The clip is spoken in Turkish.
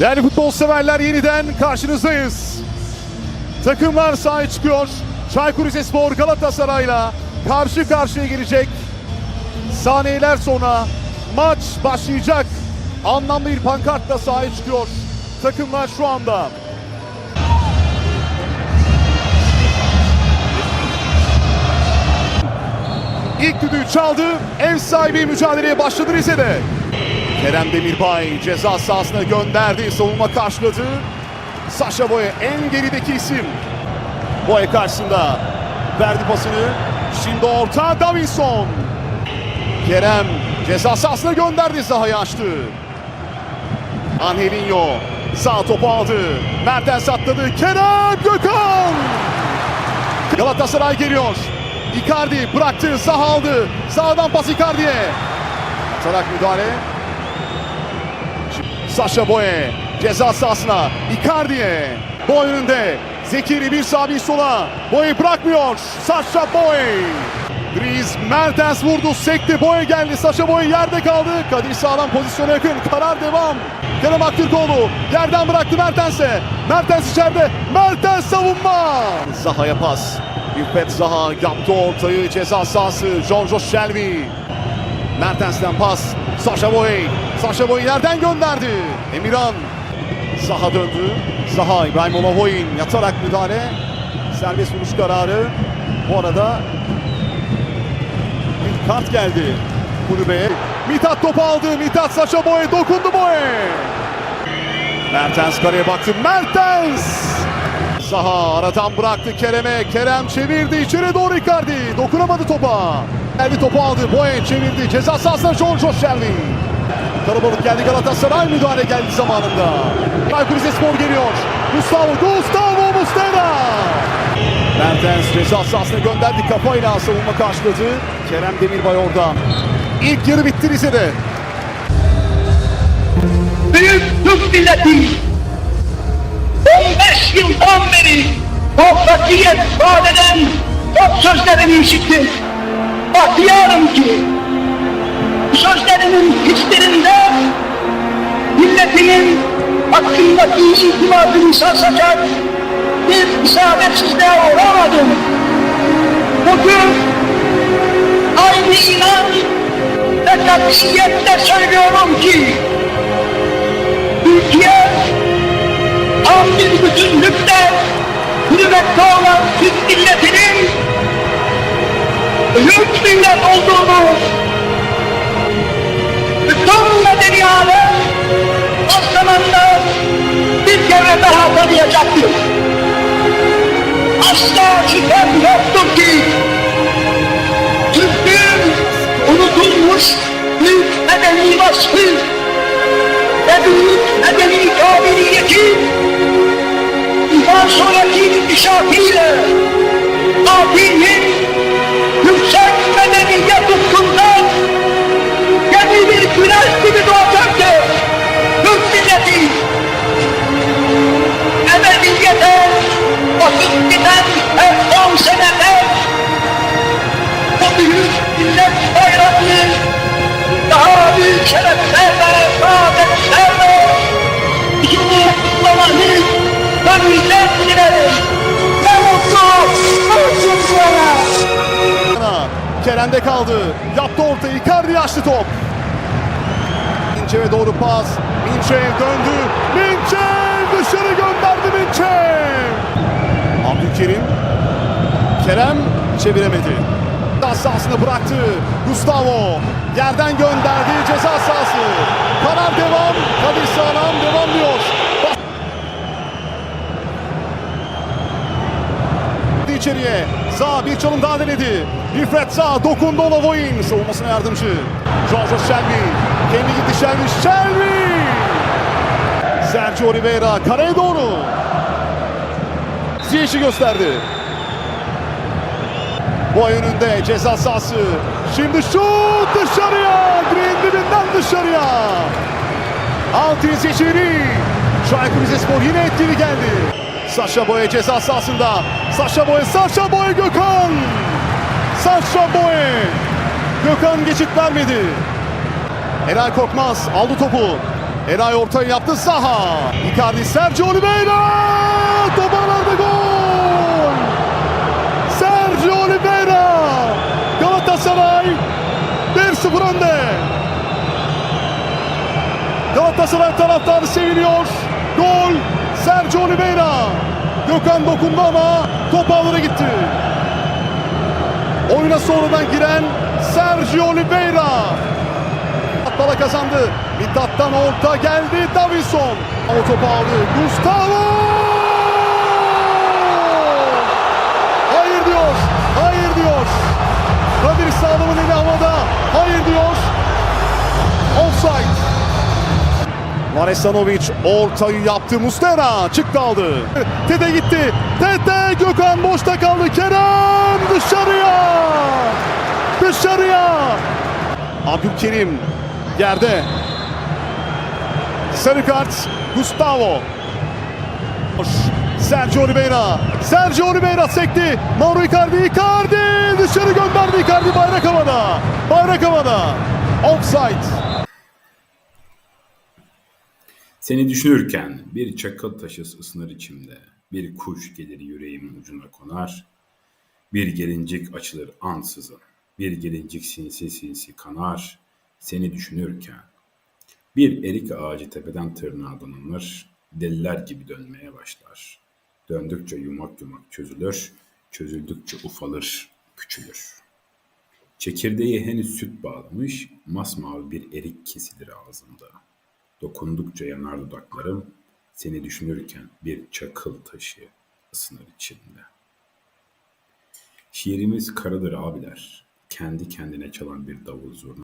Değerli futbol severler yeniden karşınızdayız. Takımlar sahaya çıkıyor. Çaykur Rizespor Galatasaray'la karşı karşıya gelecek. Saniyeler sonra maç başlayacak. Anlamlı bir pankartla sahaya çıkıyor. Takımlar şu anda. İlk düdüğü çaldı. Ev sahibi mücadeleye başladı Rize'de. Kerem Demirbay ceza sahasına gönderdi. Savunma karşıladı. Saşa Boya en gerideki isim. Boya karşısında verdi pasını. Şimdi orta Davinson. Kerem ceza sahasına gönderdi. Zaha'yı açtı. Angelinho sağ topu aldı. Mertens atladı. Kerem Gökhan. Galatasaray geliyor. Icardi bıraktı. Zaha aldı. Sağdan pas Icardi'ye. Atarak müdahale. Saşa Boye ceza sahasına Icardi'ye. Boy önünde. Zekiri bir sağ bir sola. Boye bırakmıyor. Saşa Boye. Griz Mertens vurdu. Sekti. Boye geldi. Saşa Boye yerde kaldı. Kadir sağlam pozisyona yakın. Karar devam. Kerem Aktürkoğlu yerden bıraktı Mertens'e. Mertens içeride. Mertens savunma. Zaha'ya pas. İffet Zaha yaptı ortayı. Ceza sahası. Giorgio Shelby. Mertens'ten pas. Sasha Boy. Sasha Boy yerden gönderdi. Emirhan. Zaha döndü. Zaha İbrahim Olahoyin yatarak müdahale. Serbest vuruş kararı. Bu arada bir kart geldi kulübeye. Mithat topu aldı. Mithat Sasha Boy'a dokundu Boy. Mertens kareye baktı. Mertens. Zaha aradan bıraktı Kerem'e. Kerem çevirdi içeri doğru Icardi. Dokunamadı topa. Geldi topu aldı. Boye çevirdi. Ceza sahasına Giorgio Shelby. Kalabalık geldi Galatasaray müdahale geldi zamanında. Çaykur Rizespor geliyor. Gustavo, Gustavo Mustera. Mertens ceza sahasına gönderdi kafayla savunma karşıladı. Kerem Demirbay orada. İlk yarı bitti Rize'de. Büyük Türk milleti 15 yıldan beri muvaffakiyet vaat eden çok sözlerini işittim. Bahtiyarım ki bu sözlerimin hiçbirinde milletimin hakkındaki itimadını sarsacak bir isabetsizliğe uğramadım. Bugün aynı inan ve katiyetle söylüyorum ki Türkiye tam bir bütünlükte hürmette olan Türk milletinin büyük millet olduğunu bütün medeni alem az zamanda bir kere daha tanıyacaktır. Asla şüphem yoktur ki Türk'ün unutulmuş büyük medeni vasfı ve büyük bundan sonraki inkişafıyla Fatih'in yüksek medeniyet ufkundan yeni bir güneş gibi doğacaktır. Türk milleti ebediyete vakit giden her on senede bu büyük millet bayrağını daha büyük şereflerle, saadetlerle yolu kutlamanı gönülden Kerem'de kaldı. Yaptı ortayı. Icardi açtı top. Minçev'e doğru pas. Minçev döndü. Minçev dışarı gönderdi Minçev. Abdülkerim. Kerem çeviremedi. Ceza sahasına bıraktı. Gustavo yerden gönderdi ceza sahası. Karar devam. Kadir Sağlam devam diyor. İçeriye. Sağ bir çalım daha denedi. Wilfred sağ dokundu Olavoyin. Savunmasına yardımcı. Giorgio Shelby. Kendi gitti Shelby. Shelby! Sergio Oliveira kareye doğru. Ziyech'i gösterdi. Boy önünde ceza sahası. Şimdi şut dışarıya. Green dibinden dışarıya. Altın seçili. Çaykur Rizespor yine etkili geldi. Saşa Boye ceza sahasında. Saşa Boye, Saşa Boye Gökhan. Saşa Boye. Gökhan geçit vermedi. Eray Korkmaz aldı topu. Eray ortaya yaptı Zaha. Icardi Sergio Oliveira. Top ağlarda gol. Sergio Oliveira. Galatasaray 1-0 önde. Galatasaray taraftarı seviniyor. Gol Sergio Oliveira. Gökhan dokundu ama top ağlara gitti. Oyuna sonradan giren Sergio Oliveira. Bala kazandı. Mithat'tan orta geldi. Davison. O topu aldı. Gustavo. Hayır diyor. Hayır diyor. Kadir Sağlam'ın eli havada. Hayır diyor. Varesanovic ortayı yaptı. Mustera çıktı aldı. Tete gitti. Tete Gökhan boşta kaldı. Kerem dışarıya. Dışarıya. Abdülkerim yerde. Sarı kart Gustavo. Sergio Oliveira. Sergio Oliveira sekti. Mauro Icardi. Icardi dışarı gönderdi. Icardi bayrak havada. Bayrak havada. Offside. Seni düşünürken bir çakıl taşı ısınır içimde, bir kuş gelir yüreğimin ucuna konar, bir gelincik açılır ansızın, bir gelincik sinsi sinsi kanar, seni düşünürken. Bir erik ağacı tepeden tırnağa donanır, deliler gibi dönmeye başlar. Döndükçe yumak yumak çözülür, çözüldükçe ufalır, küçülür. Çekirdeği henüz süt bağlamış, masmavi bir erik kesilir ağzımda. Dokundukça yanar dudaklarım, seni düşünürken bir çakıl taşı ısınır içimde. Şiirimiz karadır abiler, kendi kendine çalan bir davul zurna